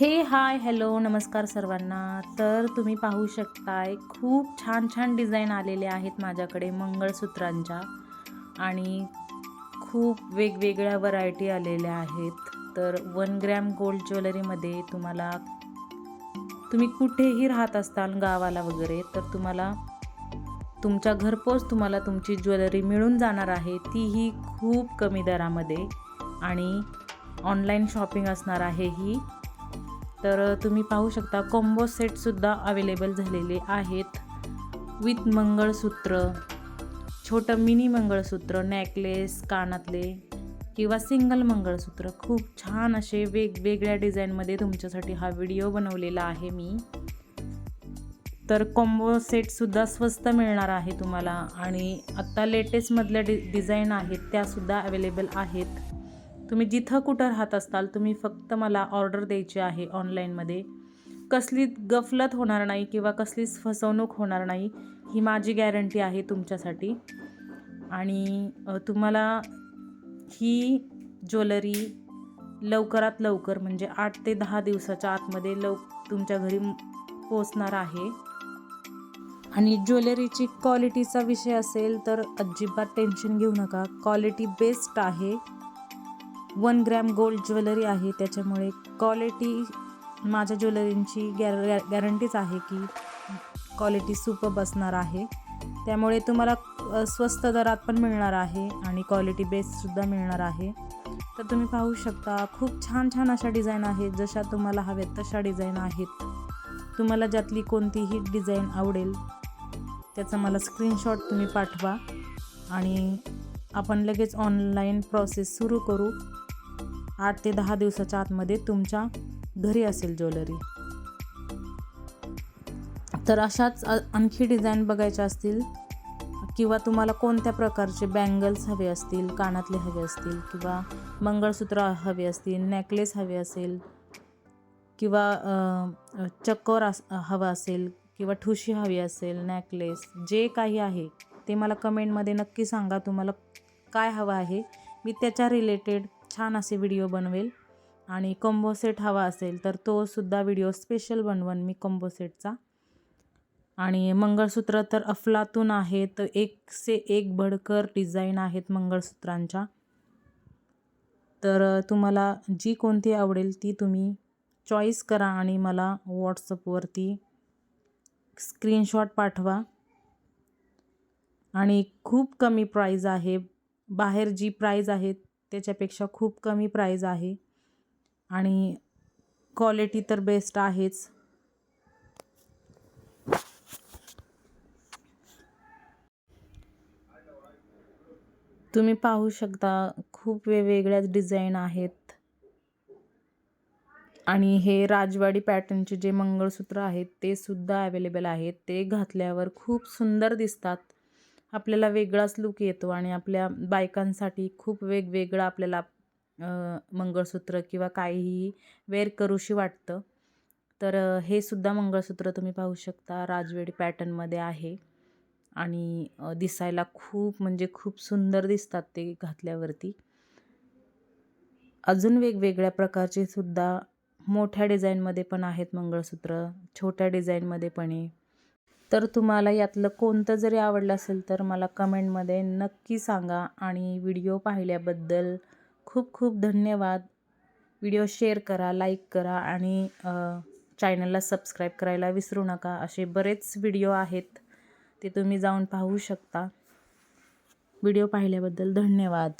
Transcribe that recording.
हे hi hello नमस्कार सर्वांना. तर तुम्ही पाहू शकताय खूप छान छान डिझाईन आलेले आहेत माझ्याकडे मंगळसूत्रांच्या आणि खूप वेगवेगळ्या व्हरायटी आलेल्या आहेत. तर वन ग्रॅम गोल्ड ज्वेलरीमध्ये तुम्हाला तुम्ही कुठेही राहत असताल गावाला वगैरे तर तुम्हाला तुमच्या घरपोच तुम्हाला तुमची ज्वेलरी मिळून जाणार आहे. तीही खूप कमी दरामध्ये आणि ऑनलाईन शॉपिंग असणार आहे ही. तर तुम्ही पाहू शकता कॉम्बो सेटसुद्धा अवेलेबल झालेले आहेत. विथ मंगळसूत्र छोटं मिनी मंगळसूत्र नेकलेस कानातले किंवा सिंगल मंगळसूत्र. खूप छान असे वेगवेगळ्या डिझाईनमध्ये तुमच्यासाठी हा व्हिडिओ बनवलेला आहे मी. तर कॉम्बो सेटसुद्धा स्वस्त मिळणार आहे तुम्हाला आणि आत्ता लेटेस्टमधल्या डि डिझाईन आहेत त्यासुद्धा अवेलेबल आहेत. तुम्ही जिथं कुठं राहत असताल तुम्ही फक्त मला ऑर्डर द्यायची आहे ऑनलाईनमध्ये. कसली गफलत होणार नाही किंवा कसलीच फसवणूक होणार नाही ही माझी गॅरंटी आहे तुमच्यासाठी. आणि तुम्हाला ही ज्वेलरी लवकरात लवकर म्हणजे आठ ते दहा दिवसाच्या आतमध्ये लव तुमच्या घरी पोचणार आहे. आणि ज्वेलरीची क्वालिटीचा विषय असेल तर अजिबात टेन्शन घेऊ नका. क्वालिटी बेस्ट आहे. वन ग्रॅम गोल्ड ज्वेलरी आहे. त्याच्यामुळे क्वालिटी माझ्या ज्वेलरींची गॅर गॅरंटीच आहे की क्वालिटी सुपर बसणार आहे. त्यामुळे तुम्हाला स्वस्त दरात पण मिळणार आहे आणि क्वालिटी बेस्टसुद्धा मिळणार आहे. तर तुम्ही पाहू शकता खूप छान छान अशा डिझाईन आहेत. जशा तुम्हाला हव्यात तशा डिझाईन आहेत. तुम्हाला ज्यातली कोणतीही डिझाईन आवडेल त्याचा मला स्क्रीनशॉट तुम्ही पाठवा आणि आपण लगेच ऑनलाईन प्रोसेस सुरू करू. आठ ते दहा दिवसाच्या आतमध्ये तुमच्या घरी असेल ज्वेलरी. तर अशाच आणखी डिझाईन बघायच्या असतील किंवा तुम्हाला कोणत्या प्रकारचे बँगल्स हवे असतील कानातले हवे असतील किंवा मंगळसूत्र हवे असतील नेकलेस हवे असेल किंवा चक्कर अस हवा असेल किंवा ठुशी हवी असेल नेकलेस जे काही आहे ते मला कमेंटमध्ये नक्की सांगा तुम्हाला काय हवं आहे. मी त्याच्या रिलेटेड छान असे व्हिडिओ बनवेल. आणि कॉम्बो सेट हवा असेल तर तो सुद्धा व्हिडिओ स्पेशल बनवन मी कॉम्बो सेटचा आणि मंगळसूत्र तर अफलातून आहेत एक से एक भडकर डिझाईन आहेत मंगळसूत्रांच्या. तर तुम्हाला जी कोणती आवडेल ती तुम्ही चॉईस करा आणि मला व्हॉट्सअपवरती स्क्रीनशॉट पाठवा. आणि खूप कमी प्राईज आहे. बाहेर जी प्राईज आहेत त्याच्यापेक्षा खूप कमी प्राईज आहे. आणि क्वालिटी तर बेस्ट आहेच. तुम्ही पाहू शकता खूप वेगवेगळ्याच डिझाईन आहेत. आणि हे राजवाडी पॅटर्नचे जे मंगळसूत्र आहेत ते सुद्धा अवेलेबल आहेत. ते घातल्यावर खूप सुंदर दिसतात. आपल्याला वेगळाच लुक येतो आणि आपल्या बायकांसाठी खूप वेगवेगळं आपल्याला मंगळसूत्र किंवा काहीही वेअर करूशी वाटतं. तर हे सुद्धा मंगळसूत्र तुम्ही पाहू शकता. राजवेडी पॅटर्नमध्ये आहे. आणि दिसायला खूप म्हणजे खूप सुंदर दिसतात ते घातल्यावरती. अजून वेगवेगळ्या प्रकारचे सुद्धा मोठ्या डिझाईनमध्ये पण आहेत मंगळसूत्र. छोट्या डिझाईनमध्ये पण आहे. तर तुम्हाला यातलं कोणतं जरी आवडलं असेल तर मला कमेंटमध्ये नक्की सांगा आणि व्हिडिओ पाहिल्याबद्दल खूप खूप धन्यवाद. व्हिडिओ शेअर करा लाईक करा आणि चॅनलला सबस्क्राईब करायला विसरू नका. असे बरेच व्हिडिओ आहेत ते तुम्ही जाऊन पाहू शकता. व्हिडिओ पाहिल्याबद्दल धन्यवाद.